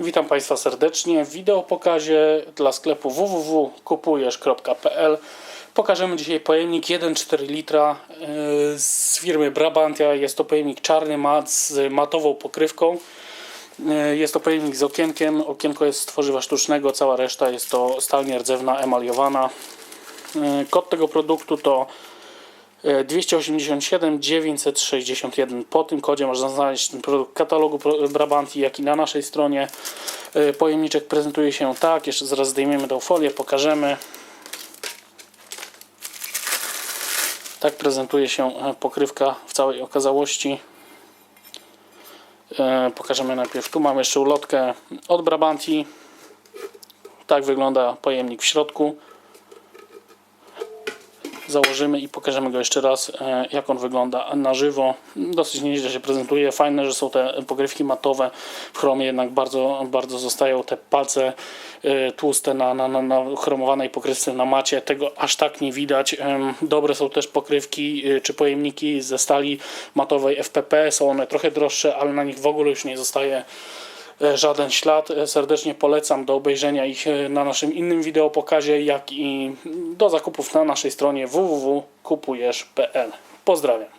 Witam Państwa serdecznie w wideopokazie dla sklepu www.kupujesz.pl Pokażemy dzisiaj pojemnik 1,4 litra yy, z firmy Brabantia. Jest to pojemnik czarny mat z matową pokrywką. Yy, Jest to pojemnik z okienkiem. Okienko jest z tworzywa sztucznego, cała reszta jest to stal nierdzewna emaliowana. Yy, Kod tego produktu to 287 961. Po tym kodzie można znaleźć ten produkt w katalogu Brabanti, jak i na naszej stronie. E, Pojemniczek prezentuje się tak. Jeszcze zaraz zdejmiemy tą folię, pokażemy. Tak prezentuje się e, pokrywka w całej okazałości. E, Pokażemy najpierw. Tu mamy jeszcze ulotkę od Brabanti. Tak wygląda pojemnik w środku założymy i pokażemy go jeszcze raz, e, jak on wygląda na żywo. Dosyć nieźle się prezentuje. Fajne, że są te pokrywki matowe. W chromie jednak bardzo, bardzo zostają te palce e, tłuste na, na, na, na chromowanej pokrywce na macie. Tego aż tak nie widać. Dobre są też pokrywki e, czy pojemniki ze stali matowej FPP. Są one trochę droższe, ale na nich w ogóle już nie zostaje żaden ślad. E, Serdecznie polecam do obejrzenia ich e, na naszym innym wideopokazie, jak i do zakupów na naszej stronie www.kupujesz.pl. Pozdrawiam.